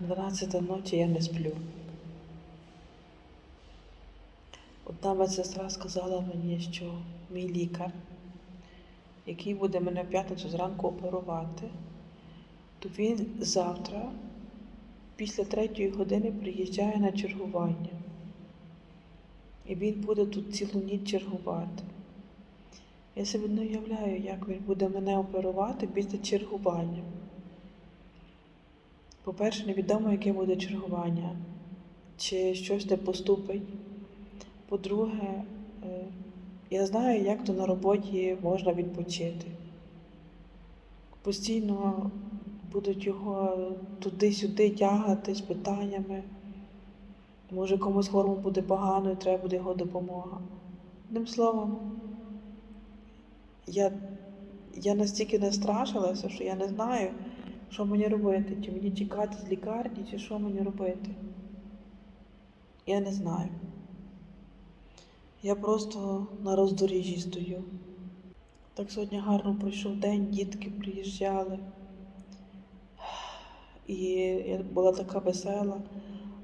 12 ночі я не сплю. Одна медсестра сказала мені, що мій лікар, який буде мене в п'ятницю зранку оперувати, то він завтра після третьої години приїжджає на чергування. І він буде тут цілу ніч чергувати. Я собі не уявляю, як він буде мене оперувати після чергування. По-перше, невідомо, яке буде чергування, чи щось не поступить. По-друге, е, я знаю, як то на роботі можна відпочити. Постійно будуть його туди-сюди тягати з питаннями. Може, комусь хворому буде погано і треба буде його допомога. Одним словом, я, я настільки настрашилася, що я не знаю, що мені робити. Чи мені тікати з лікарні, чи що мені робити. Я не знаю. Я просто на роздоріжжі стою. Так сьогодні гарно пройшов день, дітки приїжджали. І я була така весела.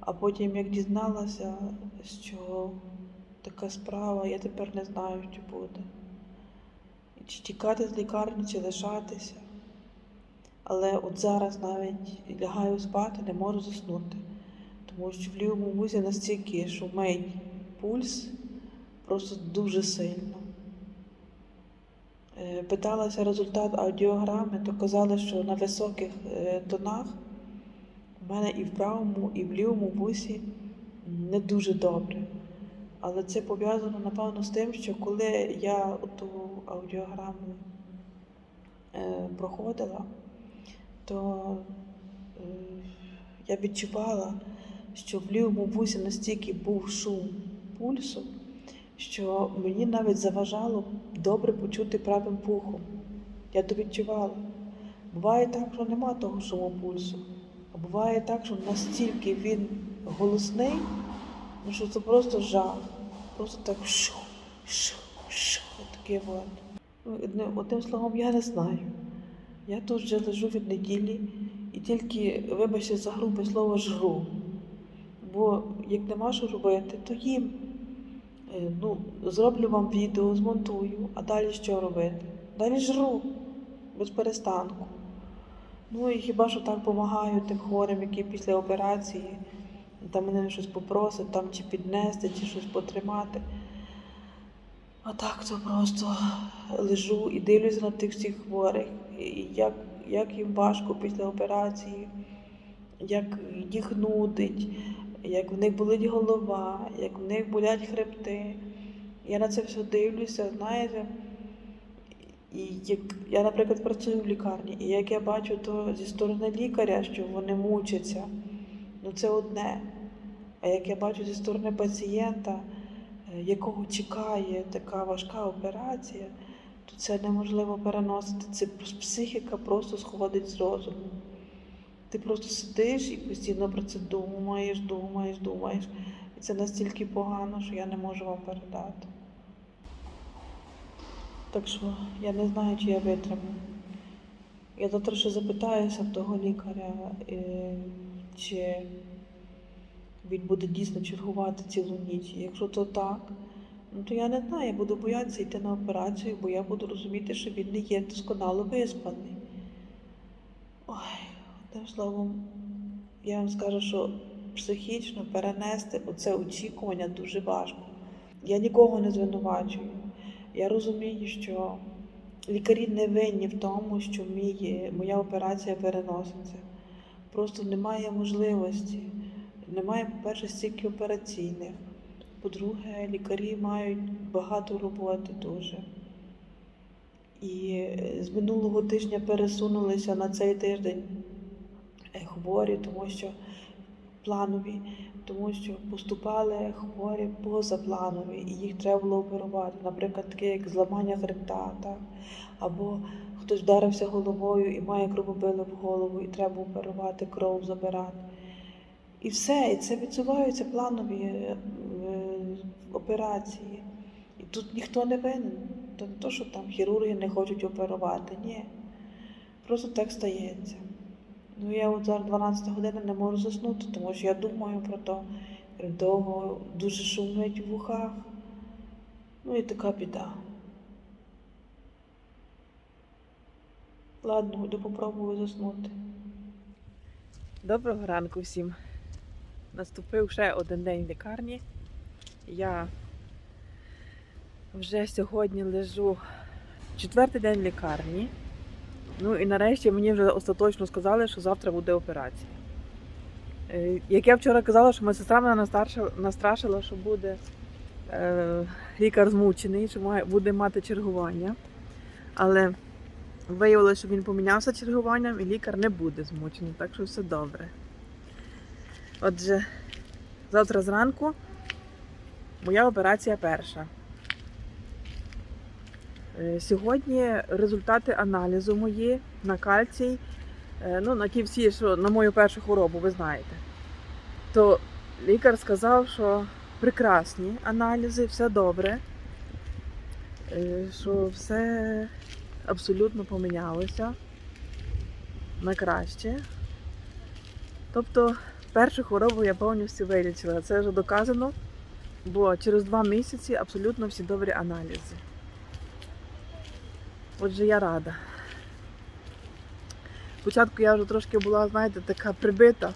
А потім, як дізналася, що така справа, я тепер не знаю, що буде. Чи тікати з лікарні, чи лишатися. Але от зараз навіть лягаю спати, не можу заснути, тому що в лівому вузі настільки шумить пульс, просто дуже сильно. Е, Питалася результат аудіограми, то казали, що на високих е, тонах у мене і в правому, і в лівому вусі не дуже добре. Але це пов'язано, напевно, з тим, що коли я ту аудіограму е, проходила, то е, я відчувала, що в лівому вусі настільки був шум пульсу, що мені навіть заважало добре почути правим пухом. Я то відчувала. Буває так, що нема того шуму пульсу. А буває так, що настільки він голосний, ну, що це просто жах. Просто так шу, шу, шу, таке от. Ну, одним, одним словом, я не знаю. Я тут вже лежу від неділі і тільки, вибачте за грубе слово, жру. Бо як нема що робити, то їм. Е, Ну, зроблю вам відео, змонтую, а далі що робити? Далі жру без перестанку. Ну і хіба що так допомагаю тим хворим, які після операції там мене щось попросить, там чи піднести, чи щось потримати. А так то просто лежу і дивлюся на тих всіх хворих, і як, як їм важко після операції, як їх нудить, як в них болить голова, як в них болять хребти. Я на це все дивлюся, знаєте. І як я, наприклад, працюю в лікарні, і як я бачу, то зі сторони лікаря, що вони мучаться, ну це одне. А як я бачу зі сторони пацієнта, якого чекає така важка операція, то це неможливо переносити. Це психіка просто сходить з розуму. Ти просто сидиш і постійно про це думаєш, думаєш, думаєш. І це настільки погано, що я не можу вам передати. Так що я не знаю, чи я витримаю. Я завтра ще запитаюся в того лікаря, е, чи він буде дійсно чергувати цілу ніч. Якщо то так, ну то я не знаю, я буду боятися йти на операцію, бо я буду розуміти, що він не є досконало виспаний. Ой, одним словом, я вам скажу, що психічно перенести оце очікування дуже важко. Я нікого не звинувачую. Я розумію, що лікарі не винні в тому, що мій, моя операція переноситься. Просто немає можливості. Немає, по-перше, стільки операційних. По-друге, лікарі мають багато роботи дуже. І з минулого тижня пересунулися на цей тиждень хворі, тому що планові, тому що поступали хворі позапланові, і їх треба було оперувати. Наприклад, таке як зламання хребта, так? або хтось вдарився головою і має кровобили в голову, і треба оперувати, кров забирати. І все, і це відсуваються планові е, е, операції. І тут ніхто не винен. То не то, що там хірурги не хочуть оперувати, ні. Просто так стається. Ну, я от зараз 12 година не можу заснути, тому що я думаю про то. Довго дуже шумить в вухах. Ну і така біда. Ладно, йду попробую заснути. Доброго ранку всім. Наступив ще один день в лікарні. Я вже сьогодні лежу четвертий день в лікарні. Ну і нарешті мені вже остаточно сказали, що завтра буде операція. Е, Як я вчора казала, що медсестра мене настрашила, що буде е, лікар змучений, що буде мати чергування. Але виявилося, що він помінявся чергуванням і лікар не буде змучений, так що все добре. Отже, завтра зранку моя операція перша. Е, Сьогодні результати аналізу мої на кальцій, е, ну, на ті всі, що на мою першу хворобу, ви знаєте. То лікар сказав, що прекрасні аналізи, все добре, е, що все абсолютно помінялося на краще. Тобто першу хворобу я повністю вилічила. Це вже доказано, бо через два місяці абсолютно всі добрі аналізи. Отже, я рада. Спочатку я вже трошки була, знаєте, така прибита,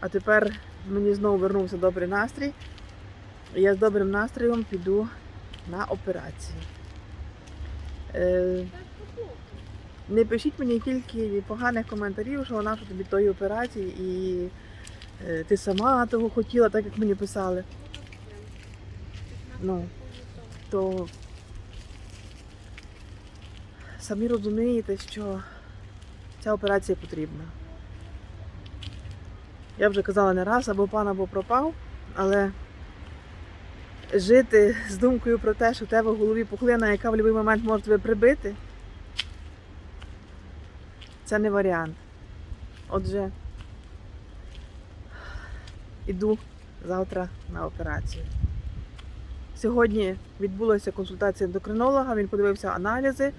а тепер мені знову вернувся добрий настрій. Я з добрим настроєм піду на операцію. Е, не пишіть мені тільки поганих коментарів, що вона що тобі тої операції і ти сама того хотіла, так як мені писали. Ну, то самі розумієте, що ця операція потрібна. Я вже казала не раз, або пан, або пропав, але жити з думкою про те, що в тебе в голові пухлина, яка в будь-який момент може тебе прибити, це не варіант. Отже, іду завтра на операцію. Сьогодні відбулася консультація ендокринолога, він подивився аналізи,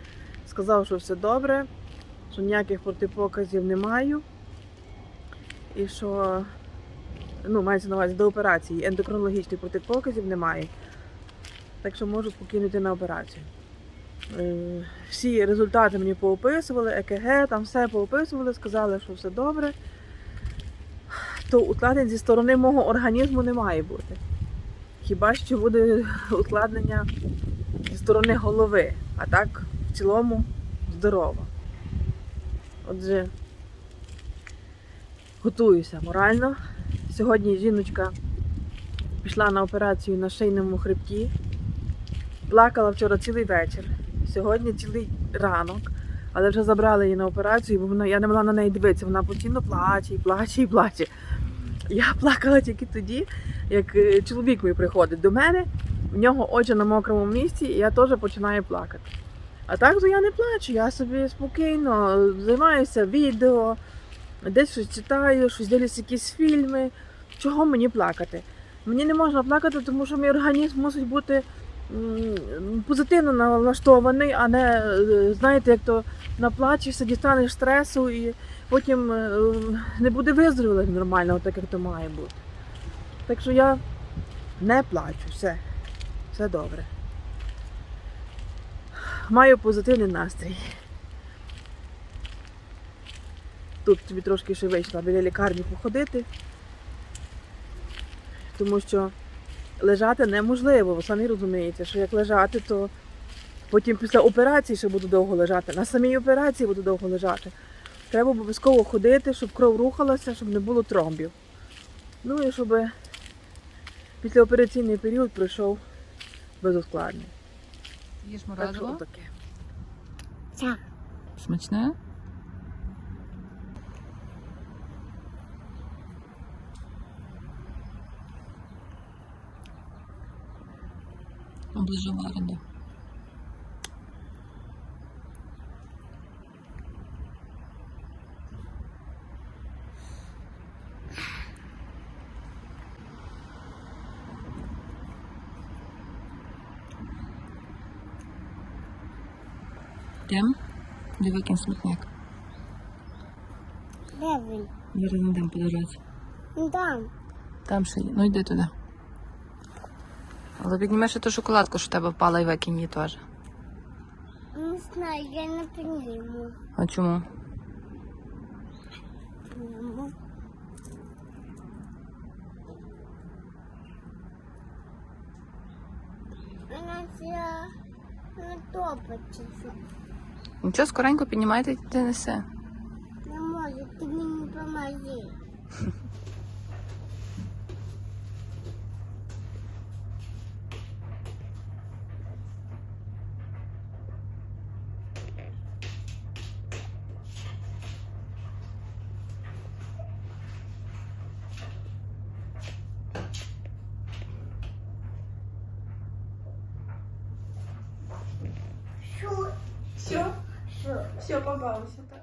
сказав, що все добре, що ніяких протипоказів не маю. І що ну, мається на увазі до операції ендокринологічних протипоказів немає. Так що можу спокійно йти на операцію. Е, Всі результати мені поописували, ЕКГ, там все поописували, сказали, що все добре. То ускладнень зі сторони мого організму не має бути. Хіба що буде ускладнення зі сторони голови, а так в цілому здорова. Отже, готуюся морально. Сьогодні жіночка пішла на операцію на шийному хребті. Плакала вчора цілий вечір. Сьогодні цілий ранок, але вже забрали її на операцію, бо вона, я не могла на неї дивитися. Вона постійно плаче і плаче і плаче. Я плакала тільки тоді, як е, чоловік мій приходить до мене, в нього очі на мокрому місці, і я теж починаю плакати. А так то я не плачу, я собі спокійно займаюся відео, десь щось читаю, щось дивлюся якісь фільми. Чого мені плакати? Мені не можна плакати, тому що мій організм мусить бути позитивно налаштований, а не, е, знаєте, як то наплачешся, дістанеш стресу і потім е, не буде виздоровлення нормального, так як то має бути. Так що я не плачу, все, все добре. Маю позитивний настрій. Тут тобі трошки ще вийшла біля лікарні походити, тому що лежати неможливо, ви самі розумієте, що як лежати, то потім після операції ще буду довго лежати. На самій операції буду довго лежати. Треба обов'язково ходити, щоб кров рухалася, щоб не було тромбів. Ну і щоб післяопераційний період пройшов безускладно. Їж Так що таке. Смачне? Оближоварено. Тем? Диви, який смітник. Де він? Зараз не дам. Ну там. Там ще є. Ну йди туди. Але піднімеш і ту шоколадку, що в тебе впала і викинь її теж. Не знаю, я не підніму. А чому? Підніму. Вона ця не топиться. Нічого, скоренько піднімайте і ти неси. Не може, ти мені поможи. Все, так.